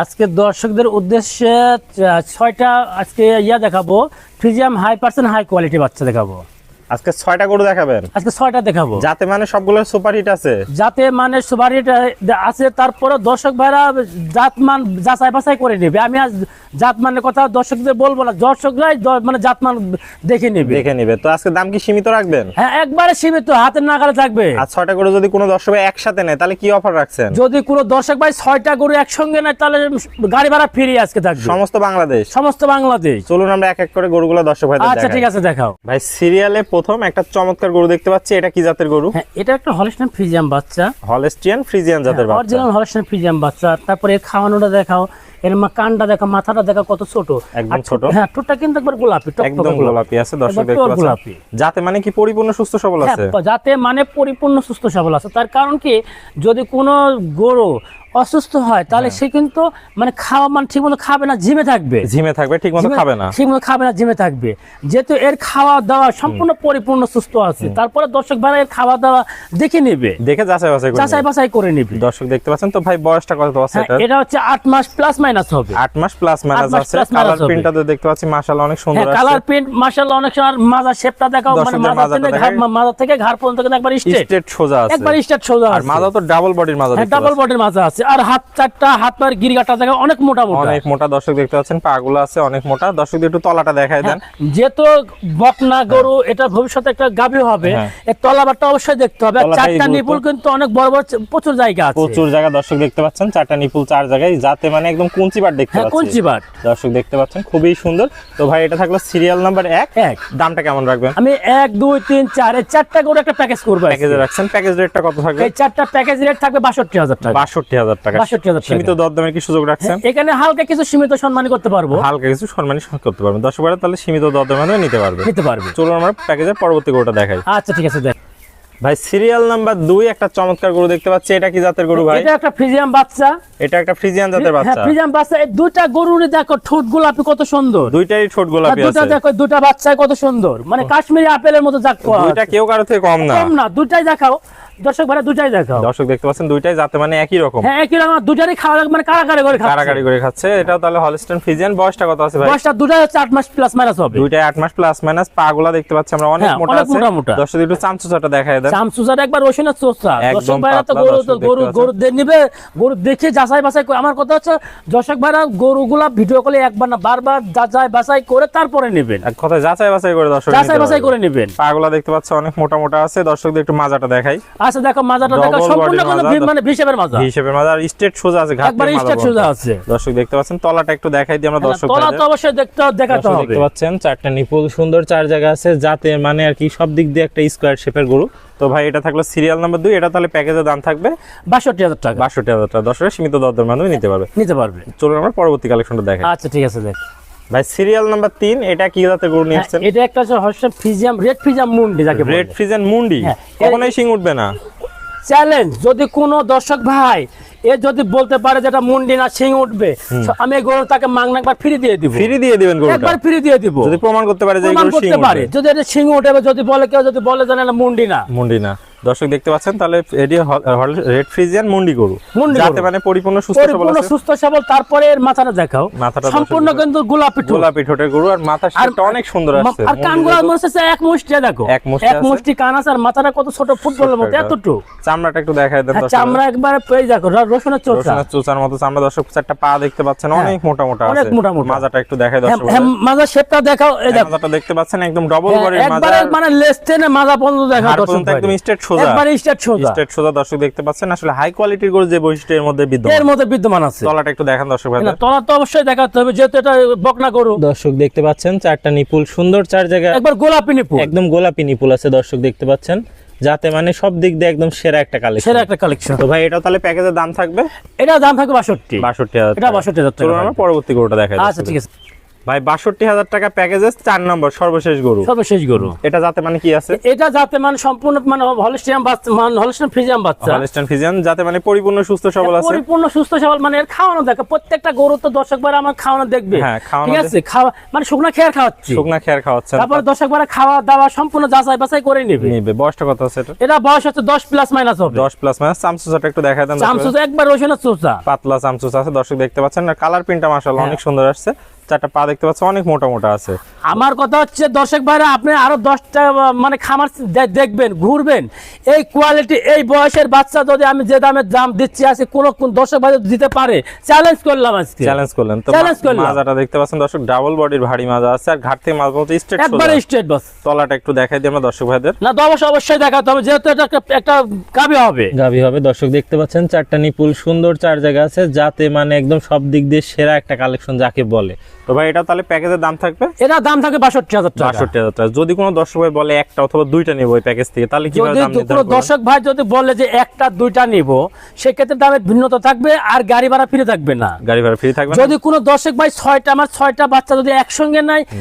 আজকে দর্শকদের উদ্দেশ্যে ছয়টা আজকে ইয়া দেখাবো। ফ্রিজিয়াম হাই পার্সেন্ট হাই কোয়ালিটি বাচ্চা দেখাবো। আজকে ছয়টা গরু দেখাবেন। আজকে ছয়টা দেখাবো। যাতে মানে সবগুলো সুপার হিট আছে। যাতে মানে সুপারিটা আছে তারপরে দর্শক ভাইরা জাতমান যাচাই বাছাই করে নেবে। আমি আজ জাতমানের কথা দর্শকদের বলব না দর্শকরাই মানে জাতমান দেখে নেবে। দেখে নিবে। তো আজকে দাম কি সীমিত রাখবেন? হ্যাঁ একবারে সীমিত হাতের নাগালে থাকবে। আর ছয়টা গরু যদি কোনো দর্শক ভাই একসাথে নেয় তাহলে কি অফার রাখছেন? যদি কোনো দর্শক ভাই ছয়টা গরু একসঙ্গে নেয় তাহলে গাড়ি ভাড়া ফ্রি আজকে থাকবে। সমস্ত বাংলাদেশ? সমস্ত বাংলাদেশ। চলুন আমরা এক এক করে গরুগুলো দর্শক ভাই আচ্ছা ঠিক আছে দেখাও। ভাই সিরিয়ালে প্রথম একটা চমৎকার গরু দেখতে পাচ্ছি। এটা কি জাতের গরু? হ্যাঁ এটা একটা হলস্টাইন ফ্রিজিয়াম বাচ্চা। হলেস্টিয়ান ফ্রিজিয়ান জাতের বাচ্চা। অরিজিনাল হলস্টাইন ফ্রিজিয়াম বাচ্চা। তারপরে এর খাওয়ানোটা দেখাও এর মা কানটা দেখা মাথাটা দেখা কত ছোট। একদম ছোট। হ্যাঁ ঠোঁটটা কিন্তু একবার গোলাপি একদম গোলাপি। আছে দর্শক দেখতে পাচ্ছেন। গোলাপি। যাতে মানে কি পরিপূর্ণ সুস্থ সবল হ্যাঁ, আছে? যাতে মানে পরিপূর্ণ সুস্থ সবল আছে। তার কারণ কি যদি কোনো গরু অসুস্থ হয় তাহলে হ্যাঁ। সে কিন্তু মানে খাওয়া মানে ঠিক মতো খাবে না জিমে থাকবে। ঝিমে থাকবে ঠিক মতো খাবে না। ঠিক মতো খাবে না জিমে থাকবে। যেহেতু এর খাওয়া দাওয়া সম্পূর্ণ পরিপূর্ণ সুস্থ আছে তারপরে দর্শক ভাড়া এর খাওয়া দাওয়া দেখে নেবে। দেখে যাচাই বাছাই করে যাচাই বাছাই করে নেবে। দর্শক দেখতে পাচ্ছেন তো ভাই বয়সটা কত আছে হ্যাঁ, এটা এটা হচ্ছে আট মাস প্লাস মাইনাস হবে। আট মাস প্লাস মাইনাস আছে। কালার হবে। প্রিন্টটাতে দেখতে পাচ্ছি মাশাআল্লাহ অনেক সুন্দর হ্যাঁ আছে। কালার প্রিন্ট মাশাআল্লাহ অনেক সময় মাজা শেপটা দেখাও মানে মাজা থেকে ঘাড় মাজা থেকে ঘাড় পর্যন্ত একবার স্ট্রেট স্ট্রেট সোজা আছে। একবার স্ট্রেট সোজা আর মাজা তো ডাবল বডির মাজা ডাবল। বডির মাজা আছে। আর হাত চারটা হাত পায়ের গিরিগাটা দেখা অনেক মোটা মোটা। অনেক মোটা দর্শক দেখতে পাচ্ছেন পাগুলো আছে অনেক মোটা। দর্শকদের একটু তলাটা দেখায় দেন। যেহেতু বকনা গরু এটা ভবিষ্যতে একটা গাভী হবে। হ্যাঁ। এর তলাবারটা অবশ্যই দেখতে হবে। আর চারটা নিপুল কিন্তু অনেক বড় বড় প্রচুর জায়গা আছে। প্রচুর জায়গা দর্শক দেখতে পাচ্ছেন চারটা নিপুল চার জায়গায়। যাতে মানে একদম কুঞ্চি বার দেখতে হ্যাঁ পাচ্ছি। কঞ্চিবার দর্শক দেখতে পাচ্ছেন খুবই সুন্দর। তো ভাই এটা থাকল সিরিয়াল নাম্বার এক। এক। দামটা কেমন রাখবেন? আমি এক দুই তিন চার এই চারটা গরু একটা প্যাকেজ করব। প্যাকেজে রাখছেন। প্যাকেজ রেটটা কত থাকবে? এই চারটা প্যাকেজ রেট থাকবে বাষট্টি হাজার টাকা। বাষট্টি হাজার টাকা। 62,000 টাকা। সীমিত দরদামের কি সুযোগ রাখছেন? এখানে হালকা কিছু সীমিত সম্মানী করতে পারব। হালকা কিছু সম্মানী করতে পারবেন। দর্শক ভাইরা তাহলে সীমিত দরদামে নিতে পারবে নিতে পারবে। চলুন আমরা প্যাকেজের পরবর্তী গরুটা দেখাই। আচ্ছা ঠিক আছে দেখ। ভাই সিরিয়াল নাম্বার দুই একটা চমৎকার গরু দেখতে পাচ্ছি। এটা কি জাতের গরু ভাই? এটা একটা ফ্রিজিয়াম বাচ্চা। এটা একটা ফ্রিজিয়ান জাতের হ্যাঁ বাচ্চা। ফ্রিজিয়াম বাচ্চা। এই গরুর দেখো ঠোঁট গোলাপি কত সুন্দর। দুইটাই ঠোঁট গোলাপি দেখো দুটা বাচ্চায় কত সুন্দর। মানে কাশ্মীরি আপেলের মতো জাত করা দুইটা কেউ কারও থেকে কম না। কম না দুটাই দেখাও। দর্শক ভাড়া দুটাই দেখাও। দর্শক দেখতে পাচ্ছেন দুইটাই যাতে মানে একই রকম। হ্যাঁ একই রকম দুটারই খাওয়া মানে কারাকারি করে খাচ্ছে। কারাকারি করে খাচ্ছে এটাও তাহলে হলস্টেন ফ্রিজিয়ান বয়সটা কত আছে ভাই? বয়সটা দুটাই হচ্ছে আট মাস প্লাস মাইনাস হবে। দুইটাই আট মাস প্লাস মাইনাস পাগুলা দেখতে পাচ্ছি আমরা অনেক হ্যাঁ, মোটা আছে। মোটা মোটা। দর্শক একটু চামচুচাটা দেখায় দেন। একবার রসুনের দর্শক ভাইরা তো গরু গরু গরু নিবে গরু দেখে যাচাই বাছাই আমার কথা হচ্ছে দর্শক ভাইরা গরুগুলা ভিডিও কলে একবার না বারবার যাচাই বাছাই করে তারপরে নেবেন। এক কথায় যাচাই বাছাই করে দর্শক যাচাই বাছাই করে নেবেন। পাগুলা দেখতে পাচ্ছি অনেক মোটা মোটা আছে। দর্শকদের একটু মাজাটা দেখাই। দেখো মাজাটা দেখো সম্পূর্ণ কিন্তু মানে ভিসেবের মাজা। হিসেবের মাজা আর স্ট্রেট সোজা আছে ঘাট একবার স্টেট সোজা আছে। দর্শক দেখতে পাচ্ছেন তলাটা একটু দেখাই দিই আমরা দর্শক তলা তো অবশ্যই দেখতে দেখাতে হবে দেখতে পাচ্ছেন চারটা নিপুল সুন্দর চার জায়গা আছে যাতে মানে আর কি সব দিক দিয়ে একটা স্কোয়ার শেপের গরু। তো ভাই এটা থাকল সিরিয়াল নাম্বার দুই এটা তাহলে প্যাকেজের দাম থাকবে বাষট্টি হাজার টাকা। বাষট্টি হাজার টাকা। দর্শকের সীমিত দরদার মাধ্যমে নিতে পারবে। নিতে পারবে। চলুন আমরা পরবর্তী কালেকশনটা দেখাই। আচ্ছা ঠিক আছে দেখ। ভাই সিরিয়াল নাম্বার তিন এটা কি জাতের গরু হ্যাঁ, এটা একটা হচ্ছে হচ্ছে ফিজিয়াম রেড ফিজিয়াম মুন্ডি যাকে রেড ফ্রিজেন মুন্ডি কখনোই শিং উঠবে না। চ্যালেঞ্জ যদি কোনো দর্শক ভাই এ যদি বলতে পারে যেটা মুন্ডি না সিং উঠবে আমি এই গরু তাকে মাংনা একবার ফ্রি দিয়ে দিব। ফ্রি দিয়ে দিবেন গরুটা? একবার ফ্রি দিয়ে দিব। যদি প্রমাণ করতে পারে যে গরু শিং উঠবে। যদি এটা সিং উঠে যদি বলে কেউ যদি বলে যে না মুন্ডি না। মুন্ডি না। দর্শক দেখতে পাচ্ছেন তাহলে এটি রেড ফ্রিজিয়ান মুন্ডি গরু। মুন্ডি যাতে মানে পরিপূর্ণ সুস্থ সবল পরিপূর্ণ সুস্থ সবল তারপরে এর মাথাটা দেখাও। মাথাটা সম্পূর্ণ কিন্তু গোলাপি ঠোঁট। গোলাপি ঠোঁটের গরু আর মাথার শেপটা অনেক সুন্দর আসছে। আর কানগুলো মনে হচ্ছে এক মুষ্টি দেখো। এক মুষ্টি এক মুষ্টি কান আছে আর মাথাটা কত ছোট ফুটবলের মতো। এতটুকু। চামড়াটা একটু দেখায় দেন হ্যাঁ, দর্শক চামড়া একবার পেয়ে দেখো রসুনের চোখা রসুনের চোচার মতো চামড়া দর্শক চারটা পা দেখতে পাচ্ছেন অনেক মোটা মোটা আছে। অনেক মোটা মোটা। মাজাটা একটু দেখায় হ্যাঁ, দর্শক হ্যাঁ, মাজার শেপটা দেখাও এই দেখো। মাজাটা দেখতে পাচ্ছেন একদম ডবল হ্যাঁ, বডির মাজা। একবারে মানে লেস টেনে মাজা পর্যন্ত দেখা দর্শক একদম স্ট্রেট সোজা। একবারে স্টেট সোজা। স্ট্রেট সোজা দর্শক দেখতে পাচ্ছেন। আসলে হাই কোয়ালিটির গরু যে বৈশিষ্ট্য এর মধ্যে এর মধ্যে বিদ্যমান আছে। তলাটা একটু দেখান দর্শক ভাই না, তলা তো অবশ্যই দেখাতে হবে যেহেতু এটা বকনা গরু। দর্শক দেখতে পাচ্ছেন চারটা নিপুল সুন্দর চার জায়গা একবার গোলাপি নিপু একদম গোলাপি নিপুল আছে দর্শক দেখতে পাচ্ছেন। যাতে মানে সব দিক দিয়ে একদম সেরা একটা কালেকশন সেরা একটা কালেকশন তো ভাই এটা তাহলে প্যাকেজের দাম থাকবে? এটা দাম থাকবে বাষট্টি। বাষট্টি হাজার এটা 62,000 টাকা চলুন আমরা পরবর্তী গরুটা দেখাই আচ্ছা ঠিক আছে। ভাই বাষট্টি হাজার টাকা প্যাকেজেস চার নম্বর সর্বশেষ গরু। সর্বশেষ গরু। এটা যাতে মানে কি আছে? এটা যাতে মানে সম্পূর্ণ মানে হলস্টিয়াম বাচ্চা মানে হলস্টিয়াম ফ্রিজিয়াম বাচ্চা। হলস্টাইন ফিজিয়ান যাতে মানে পরিপূর্ণ সুস্থ সবল আছে? পরিপূর্ণ সুস্থ সবল মানে এর খাওয়ানো দেখে প্রত্যেকটা গরু তো দর্শক বার আমার খাওয়ানো দেখবে। হ্যাঁ, খাওয়ানো ঠিক আছে খাওয়া মানে শুকনো খেয়ার খাওয়াচ্ছি। শুকনা খেয়ার খাওয়াচ্ছেন। তারপরে দর্শক বার খাওয়া দাওয়া সম্পূর্ণ যাচাই বাছাই করে নিবে। নিবে বয়সটা কত আছে এটা? এটা বয়স হচ্ছে দশ প্লাস মাইনাস হবে। দশ প্লাস মাইনাস চামচুসাটা একটু দেখা দেন চামচু একবার রসুনের চোচা। পাতলা চামচুস আছে দর্শক দেখতে পাচ্ছেন আর কালার প্রিন্টটা মাশাআল্লাহ অনেক সুন্দর আসছে। চারটা পা দেখতে পাচ্ছেন অনেক মোটা মোটা আছে। আমার কথা হচ্ছে দর্শক ভাইরা আপনি আরও দশটা মানে খামার দেখবেন ঘুরবেন। এই কোয়ালিটি এই বয়সের বাচ্চা যদি আমি যে দামে দাম দিচ্ছি আছে কোন কোন দর্শক ভাই দিতে পারে চ্যালেঞ্জ করলাম আজকে। চ্যালেঞ্জ করলেন। তো Challenge করলাম। মাজাটা দেখতে পাচ্ছেন দর্শক ডাবল বডির ভারী মাজা আছে আর ঘাট থেকে মাছ বলতে স্ট্রেট একবারে স্ট্রেট বাস তলাটা একটু দেখাই দিই আমরা দর্শক ভাইদের। না তো অবশ্যই অবশ্যই দেখাতে হবে যেহেতু এটা একটা- একটা গাবি হবে। গাভি হবে দর্শক দেখতে পাচ্ছেন চারটা নিপুল সুন্দর চার জায়গা আছে যাতে মানে একদম সব দিক দিয়ে সেরা একটা কালেকশন যাকে বলে। তো ভাই এটা তাহলে প্যাকেজের দাম থাকবে? এটা দাম থাকে বাষট্টি হাজার টাকা। বাষট্টি হাজার টাকা। যদি কোনো দর্শক ভাই বলে একটা অথবা দুইটা নেব ওই প্যাকেজ থেকে তাহলে যদি কোনো দর্শক ভাই যদি বলে যে একটা দুইটা নিব সেক্ষেত্রে দামের ভিন্নতা থাকবে আর গাড়ি ভাড়া ফিরে থাকবে না। গাড়ি ভাড়া ফ্রি থাকবে যদি কোনো দর্শক ভাই ছয়টা আমার ছয়টা বাচ্চা যদি একসঙ্গে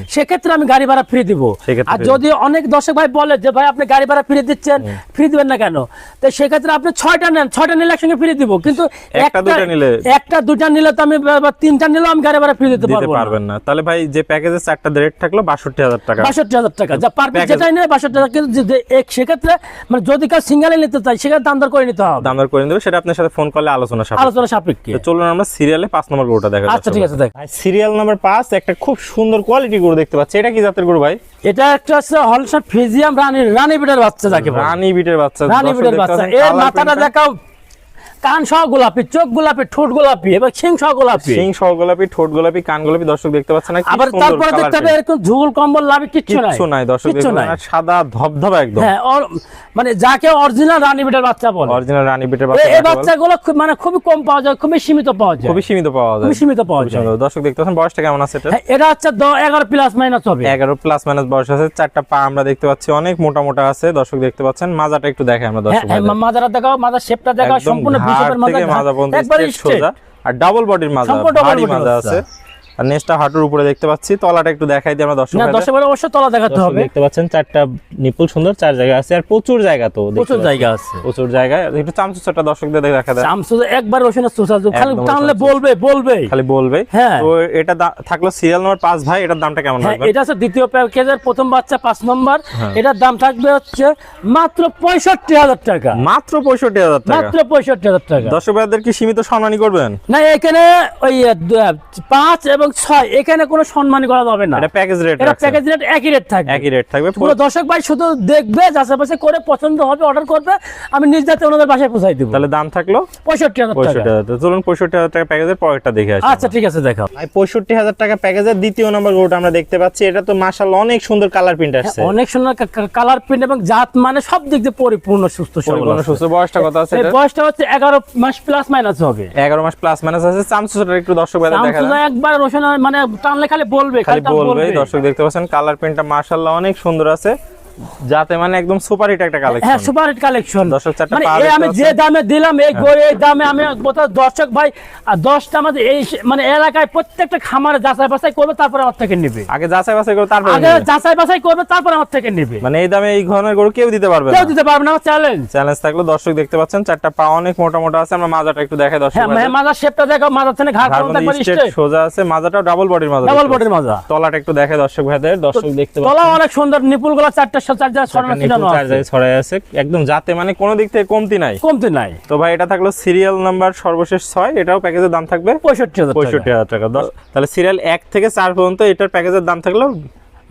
সেক্ষেত্রে আমি গাড়ি ভাড়া ফ্রি দিব। আর যদি অনেক দর্শক ভাই বলে যে ভাই আপনি গাড়ি ভাড়া ফ্রি দিচ্ছেন ফ্রি দিবেন না কেন? তো সেক্ষেত্রে আপনি ছয়টা নেন ছয়টা নিলে একসঙ্গে ফ্রি দিব। কিন্তু একটা দুইটা নিলে- একটা দুইটা নিলে তো আমি তিনটা নিলেও আমি গাড়ি ভাড়া ফ্রি দিতে দিতে পারব না। পারবেন না। তাহলে ভাই যে প্যাকেজের চারটা রেট থাকল বাষট্টি হাজার টাকা। বাষট্টি হাজার টাকা। যা পার পিস যেটাই নেয় বাষট্টি হাজার কিন্তু যে- যে- এক সেক্ষেত্রে মানে যদি কেউ সিঙ্গেলে নিতে চাই সেক্ষেত্রে দাম দর করে নিতে হবে। দাম দর করে দেবে সেটা আপনার সাথে ফোন করলে আলোচনা সাপেক্ষে। আলোচনা সাপেক্ষে। চলুন আমরা সিরিয়ালে পাঁচ নম্বর গরুটা দেখা আচ্ছা ঠিক আছে দেখ। সিরিয়াল নাম্বার পাঁচ একটা খুব সুন্দর কোয়ালিটি গরু দেখতে পাচ্ছি। এটা কি জাতের গরু ভাই? এটা একটা হচ্ছে হলসা ফিজিয়াম রানী রানী বিটের বাচ্চা যাকে। রানী বিটের বাচ্চা রানী বিটের বাচ্চা। এর মাথাটা দেখাও। কান সহ গোলাপি চোখ গোলাপি ঠোঁট গোলাপি এবং শিং সহ গোলাপি। শিং সহ গোলাপি ঠোঁট গোলাপি কান গোলাপি দর্শক দেখতে পাচ্ছেন না আবার তারপরে দেখতে হবে এরকম ঝুল কম্বল লাভি কিচ্ছু নাই। কিচ্ছু নাই দর্শক দেখতে পাচ্ছেন, সাদা ধবধবা একদম। হ্যাঁ ওর- মানে যাকে অরিজিনাল রানী বিটের বাচ্চা বলে। অরিজিনাল রানী বিটের বাচ্চা এই বাচ্চাগুলো খুব- মানে খুবই কম পাওয়া যায় খুবই সীমিত পাওয়া যায়। খুবই সীমিত পাওয়া যায়। খুবই সীমিত পাওয়া যায়। দর্শক দেখতে পাচ্ছেন বয়সটা কেমন আছে এটা? হ্যাঁ, এটা হচ্ছে দ- এগারো প্লাস মাইনাস হবে। এগারো প্লাস মাইনাস বয়স আছে চারটা পা আমরা দেখতে পাচ্ছি অনেক মোটা মোটা আছে দর্শক দেখতে পাচ্ছেন মাজাটা একটু দেখে আমরা হ্যাঁ, দর্শক হ্যাঁ, ভাইদের। মাজারা দেখাও মাজার শেপটা দেখাও সম্পূর্ণ মাজা থেকে মাজা পর্যন্ত সোজা। আর ডাবল বডির মাজা ভারী মাজা। আছে আর নেক্সটটা হাঁটুর উপরে দেখতে পাচ্ছি। তলাটা একটু দেখাই দিই আমরা দর্শক না। দশ এবার অবশ্যই তলা দেখাতে হবে। দেখতে পাচ্ছেন চারটা নিপুল সুন্দর চার জায়গা আছে আর প্রচুর জায়গা তো প্রচুর জায়গা আছে। প্রচুর জায়গা একটু চামচুচাটা দর্শকদের দেখা দেয় চামচু একবার রসুনের চোষা খালি টানলে বলবে বলবে। খালি বলবে। হ্যাঁ। তো এটা থাকল সিরিয়াল নম্বর পাঁচ ভাই এটার দামটা কেমন হ্যাঁ রাখবেন এটা হচ্ছে দ্বিতীয় প্যাকেজের প্রথম বাচ্চা পাঁচ নম্বর। হ্যাঁ। এটার দাম থাকবে হচ্ছে মাত্র পঁয়ষট্টি হাজার টাকা। মাত্র পঁয়ষট্টি হাজার টাকা। মাত্র পঁয়ষট্টি হাজার টাকা। দর্শক ভাইদের কি সীমিত সম্মানী করবেন? না এখানে ওই আহ, দু- পাঁচ এবং ছয় এখানে কোনো সম্মানী করা যাবে না। এটা প্যাকেজ রেট এটা প্যাকেজ রেট একই রেট থাকবে। একই রেট থাকবে। পুরো দর্শক ভাই শুধু দেখবে যাচাই করে পছন্দ হবে অর্ডার করবে। আমি নিজ যাতে ওনাদের বাসায় পৌঁছাই দিব। তাহলে দাম থাকল? পঁয়ষট্টি হাজার পঁয়ষট্টি টাকা হাজার টাকা। চলুন পঁয়ষট্টি হাজার টাকা প্যাকেজের পরেরটা দেখে আসি। আচ্ছা ঠিক আছে দেখাও। ভাই পঁয়ষট্টি হাজার টাকা প্যাকেজের দ্বিতীয় নম্বর গরুটা আমরা দেখতে পাচ্ছি। এটা তো মাশাল অনেক সুন্দর কালার প্রিন্ট আসছে। হ্যাঁ, অনেক সুন্দর কালার প্রিন্ট এবং জাত মানে সব দিক দিয়ে পরিপূর্ণ সুস্থ সবল পরিপূর্ণ সুস্থ। বয়সটা কত আছে এটা? বয়সটা হচ্ছে এগারো মাস প্লাস মাইনাস হবে। এগারো মাস প্লাস মাইনাস আছে। চামচুটা একটু দর্শক ভাইদের দেখা একবার মানে টানলে খালি বলবে খালি বলবে দর্শক দেখতে পাচ্ছেন কালার প্রিন্টটা মাশাআল্লাহ অনেক সুন্দর আছে। যাতে মানে একদম সুপার হিট একটা কালেকশন হ্যাঁ সুপার হিট কালেকশন দর্শক চারটা মানে এই আমি যে দামে দিলাম এই গড়ে এই দামে আমি বোধহয় দর্শক ভাই আর দশটা আমাদের এই মানে এলাকায় প্রত্যেকটা খামারে যাচাই বাছাই করবে তারপরে আমার থেকে নেবে। আগে যাচাই বাছাই করে তারপরে আগে যাচাই বাছাই করবে তারপর আমার থেকে নেবে। মানে এই দামে এই ধরনের গরু কেউ দিতে পারবে না। কেউ দিতে পারবে না আমার চ্যালেঞ্জ চ্যালেঞ্জ থাকল দর্শক দেখতে পাচ্ছেন চারটা পা অনেক মোটা মোটা আছে আমরা মাজাটা একটু দেখাই দর্শক হ্যাঁ। মাজার শেপটা দেখো মাজার থেকে ঘাট ঘাড় পর্যন্ত একবার স্ট্রেট সোজা আছে মাজাটাও ডাবল বডির মাজা ডাবল বডির মাজা। তলাটা একটু দেখে দর্শক ভাইদের দর্শক দেখতে পাচ্ছেন। তলা অনেক সুন্দর নিপুলগুলো চারটা চার্জার ছড়ানো ছিলানো চার জায়গায় ছড়াই আছে। একদম যাতে মানে কোনো দিক থেকে কমতি নাই। কমতি নাই। তো ভাই এটা থাকল সিরিয়াল নাম্বার সর্বশেষ ছয়। এটাও প্যাকেজের দাম থাকবে পঁয়ষট্টি হাজার পঁয়ষট্টি টাকা হাজার টাকা। তাহলে সিরিয়াল এক থেকে চার পর্যন্ত এটার প্যাকেজের দাম থাকল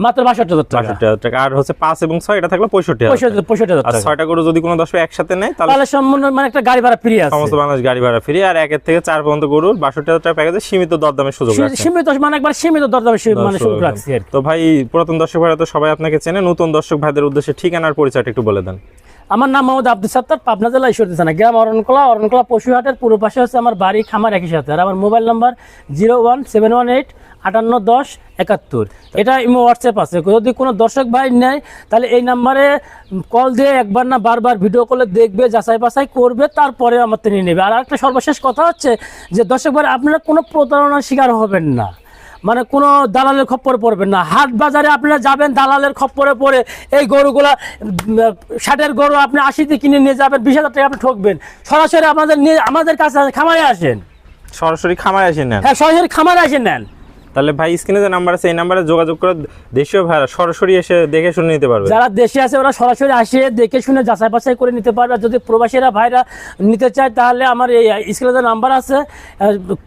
মাত্র বাষট্টি হাজার টাকা। বাষট্টি হাজার টাকা। আর হচ্ছে পাঁচ এবং ছয় এটা থাকলে পঁয়ষট্টি হাজার পঁয়ষট্টি হাজার আর টাকা। ছয়টা গরু যদি কোনো দশ একসাথে নেয় তাহলে সম্পূর্ণ মানে একটা গাড়ি ভাড়া ফ্রি আছে। সমস্ত মানুষ গাড়ি ভাড়া ফ্রি আর একের থেকে চার পর্যন্ত গরুর বাষট্টি হাজার টাকা প্যাকেজে সীমিত দরদামের সুযোগ। সীমিত মানে একবার সীমিত দরদামে মানে সুযোগ রাখছি তো ভাই পুরাতন দর্শক ভাইরা তো সবাই আপনাকে চেনে নতুন দর্শক ভাইদের উদ্দেশ্যে ঠিকানার পরিচয়টা একটু বলে দেন। আমার নাম মোহাম্মদ আব্দুল সত্তার, পাবনা জেলা ঈশ্বরদী থানা, গ্রাম অরণকলা। অরণকলা পশুহাটের পূর্ব পাশে হচ্ছে আমার বাড়ি খামার একই সাথে। আর আমার mobile number zero one seven one eight আটান্ন দশ একাত্তর। এটা ইমো হোয়াটসঅ্যাপ আছে। যদি কোনো দর্শক ভাই নেয়, তাহলে এই নাম্বারে কল দিয়ে একবার না বারবার ভিডিও কলে দেখবে, যাচাই বাছাই করবে, তারপরে আমার থেকে নেবে। আর একটা সর্বশেষ কথা হচ্ছে যে, দর্শক ভাই, আপনারা কোনো প্রতারণার শিকার হবেন না। মানে কোনো দালালের খপ্পরে পড়বেন না। হাট বাজারে আপনারা যাবেন দালালের খপ্পরে পড়ে এই গরুগুলা ষাটের গরু আপনি আশিতে কিনে নিয়ে যাবেন বিশ হাজার টাকা আপনি ঠকবেন। সরাসরি আমাদের নিয়ে আমাদের কাছে খামারে আসেন। সরাসরি খামারে আসেন হ্যাঁ সরাসরি খামারে আসেন নেন। তাহলে ভাই স্ক্রিনে যে নাম্বার আছে এই নাম্বারে যোগাযোগ করে দেশীয় ভাইরা সরাসরি এসে দেখে শুনে নিতে পারবে। যারা দেশে আছে ওরা সরাসরি আসে দেখে শুনে যাচাই বাছাই করে নিতে পারবে। যদি প্রবাসীরা ভাইরা নিতে চায় তাহলে আমার এই স্ক্রিনে যে নাম্বার আছে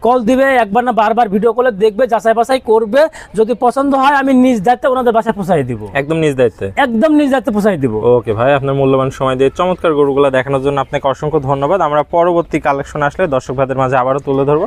কল দিবে একবার না বারবার ভিডিও কলে দেখবে যাচাই বাছাই করবে। যদি পছন্দ হয় আমি নিজ দায়িত্বে ওনাদের বাসায় পৌঁছাই দিব। একদম নিজ দায়িত্বে? একদম নিজ দায়িত্বে পৌঁছাই দিব। ওকে ভাই আপনার মূল্যবান সময় দিয়ে চমৎকার গরুগুলো দেখানোর জন্য আপনাকে অসংখ্য ধন্যবাদ। আমরা পরবর্তী কালেকশন আসলে দর্শক ভাইদের মাঝে আবারও তুলে ধরবো।